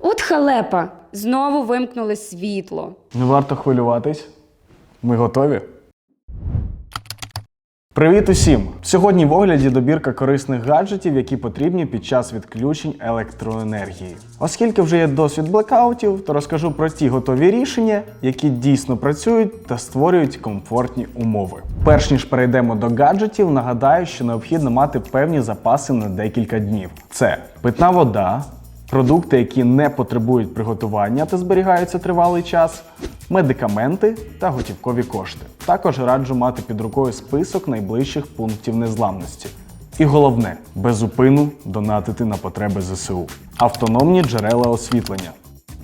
От халепа, знову вимкнули світло. Не варто хвилюватись. Ми готові. Привіт усім! Сьогодні в огляді добірка корисних гаджетів, які потрібні під час відключень електроенергії. Оскільки вже є досвід блекаутів, то розкажу про ті готові рішення, які дійсно працюють та створюють комфортні умови. Перш ніж перейдемо до гаджетів, нагадаю, що необхідно мати певні запаси на декілька днів. Це питна вода, продукти, які не потребують приготування та зберігаються тривалий час, медикаменти та готівкові кошти. Також раджу мати під рукою список найближчих пунктів незламності. І головне, без зупину донатити на потреби ЗСУ. Автономні джерела освітлення.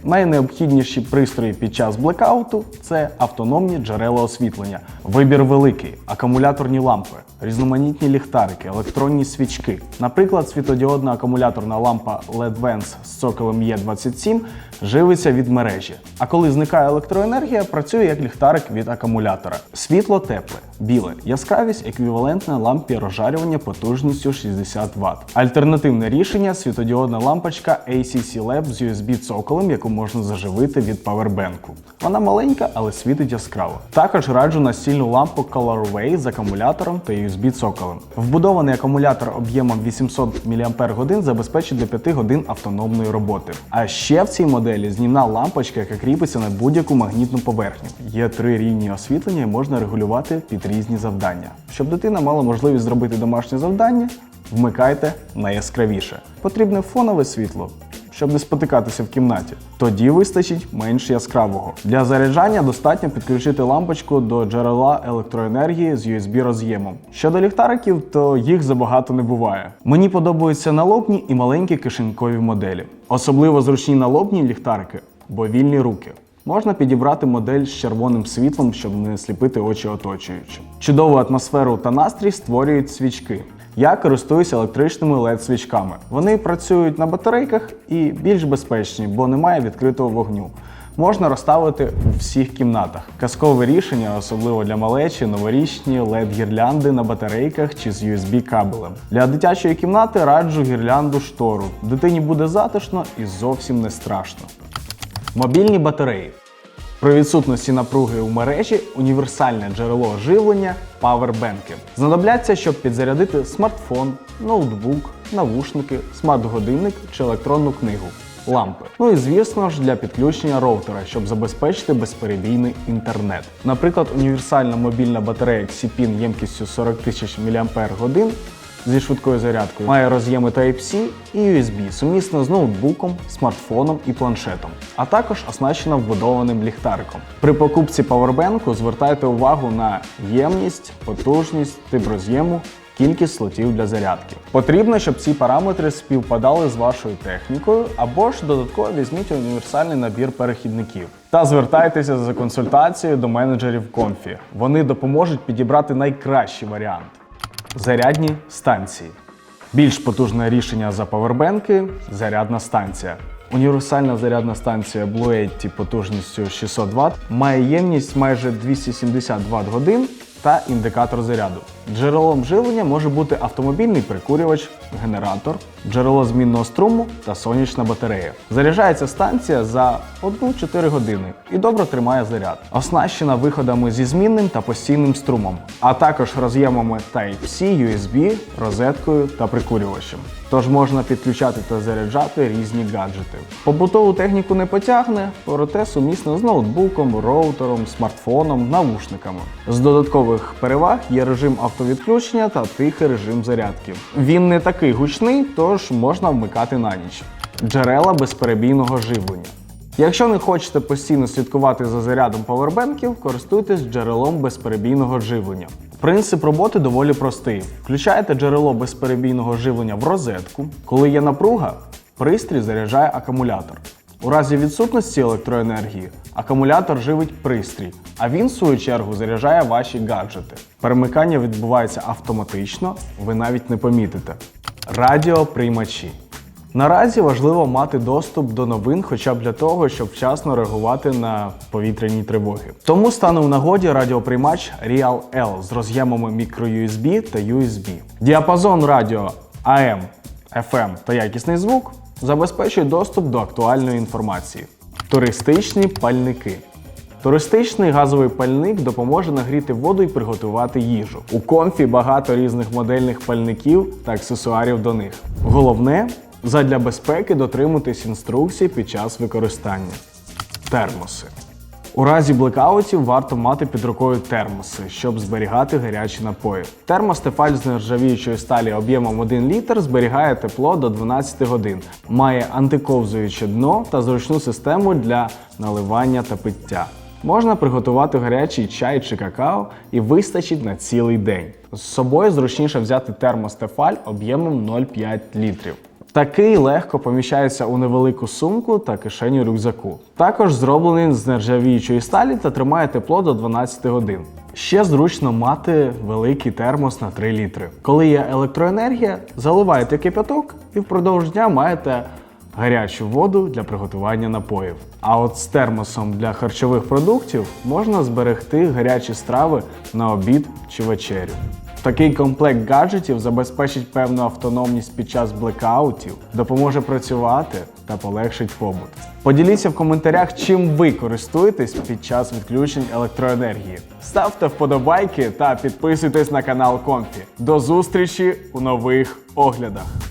Найнеобхідніші пристрої під час блекауту це автономні джерела освітлення. Вибір великий, акумуляторні лампи, різноманітні ліхтарики, електронні свічки. Наприклад, світодіодна акумуляторна лампа LED-Vance з цоколем Е27 живиться від мережі. А коли зникає електроенергія, працює як ліхтарик від акумулятора. Світло тепле, біле, яскравість еквівалентна лампі розжарювання потужністю 60 Вт. Альтернативне рішення світодіодна лампочка ACC Lab з USB цоколем, яку можна заживити від павербенку. Вона маленька, але світить яскраво. Також раджу настільну лампу Colorway з акумулятором та USB цоколем. Вбудований акумулятор об'ємом 800 мАч забезпечить до 5 годин автономної роботи. А ще в цій моделі знімна лампочка, яка кріпиться на будь-яку магнітну поверхню. Є три рівні освітлення і можна регулювати під різні завдання. Щоб дитина мала можливість зробити домашнє завдання, вмикайте найяскравіше. Потрібне фонове світло. Щоб не спотикатися в кімнаті, тоді вистачить менш яскравого. Для заряджання достатньо підключити лампочку до джерела електроенергії з USB роз'ємом. Щодо ліхтариків, то їх забагато не буває. Мені подобаються налобні і маленькі кишенькові моделі. Особливо зручні налобні ліхтарики, бо вільні руки. Можна підібрати модель з червоним світлом, щоб не сліпити очі оточуючи. Чудову атмосферу та настрій створюють свічки. Я користуюся електричними LED-свічками. Вони працюють на батарейках і більш безпечні, бо немає відкритого вогню. Можна розставити у всіх кімнатах. Казкове рішення, особливо для малечі, новорічні LED-гірлянди на батарейках чи з USB-кабелем. Для дитячої кімнати раджу гірлянду штору. Дитині буде затишно і зовсім не страшно. Мобільні батареї. При відсутності напруги у мережі універсальне джерело живлення павербенки. Знадобляться, щоб підзарядити смартфон, ноутбук, навушники, смарт-годинник чи електронну книгу. Лампи. Ну і звісно ж для підключення роутера, щоб забезпечити безперебійний інтернет. Наприклад, універсальна мобільна батарея Xipin ємкістю 40 тисяч мАч зі швидкою зарядкою має роз'єми Type-C і USB, сумісно з ноутбуком, смартфоном і планшетом, а також оснащена вбудованим ліхтариком. При покупці павербенку звертайте увагу на ємність, потужність, тип роз'єму. Кількість слотів для зарядки. Потрібно, щоб ці параметри співпадали з вашою технікою, або ж додатково візьміть універсальний набір перехідників. Та звертайтеся за консультацією до менеджерів Комфі. Вони допоможуть підібрати найкращий варіант. Зарядні станції. Більш потужне рішення за павербенки зарядна станція. Універсальна зарядна станція Blue Yeti потужністю 600 Вт має ємність майже 270 Вт годин та індикатор заряду. Джерелом живлення може бути автомобільний прикурювач, генератор, джерело змінного струму та сонячна батарея. Заряджається станція за 1-4 години і добре тримає заряд. Оснащена виходами зі змінним та постійним струмом, а також роз'ємами Type-C, USB, розеткою та прикурювачем. Тож можна підключати та заряджати різні гаджети. Побутову техніку не потягне, проте сумісно з ноутбуком, роутером, смартфоном, навушниками. З додаткових переваг є режим автовідключення та тихий режим зарядки. Він не такий гучний, тож можна вмикати на ніч. Джерела безперебійного живлення. Якщо не хочете постійно слідкувати за зарядом павербенків, користуйтесь джерелом безперебійного живлення. Принцип роботи доволі простий. Включаєте джерело безперебійного живлення в розетку. Коли є напруга, пристрій заряджає акумулятор. У разі відсутності електроенергії акумулятор живить пристрій, а він, в свою чергу, заряджає ваші гаджети. Перемикання відбувається автоматично, ви навіть не помітите. Радіоприймачі. Наразі важливо мати доступ до новин хоча б для того, щоб вчасно реагувати на повітряні тривоги. Тому стане у нагоді радіоприймач Real L з роз'ємами microUSB та USB. Діапазон радіо AM, FM та якісний звук забезпечує доступ до актуальної інформації. Туристичні пальники. Туристичний газовий пальник допоможе нагріти воду і приготувати їжу. У комфі багато різних модельних пальників та аксесуарів до них. Головне задля безпеки дотримуватись інструкцій під час використання. Термоси. У разі блекаутів варто мати під рукою термоси, щоб зберігати гарячі напої. Термос Тефаль з нержавіючої сталі об'ємом 1 літр зберігає тепло до 12 годин, має антиковзуюче дно та зручну систему для наливання та пиття. Можна приготувати гарячий чай чи какао і вистачить на цілий день. З собою зручніше взяти термос Тефаль об'ємом 0,5 літрів. Такий легко поміщається у невелику сумку та кишеню рюкзаку. Також зроблений з нержавіючої сталі та тримає тепло до 12 годин. Ще зручно мати великий термос на 3 літри. Коли є електроенергія, заливаєте кипяток і впродовж дня маєте гарячу воду для приготування напоїв. А от з термосом для харчових продуктів можна зберегти гарячі страви на обід чи вечерю. Такий комплект гаджетів забезпечить певну автономність під час блекаутів, допоможе працювати та полегшить побут. Поділіться в коментарях, чим ви користуєтесь під час відключень електроенергії. Ставте вподобайки та підписуйтесь на канал Комфі. До зустрічі у нових оглядах.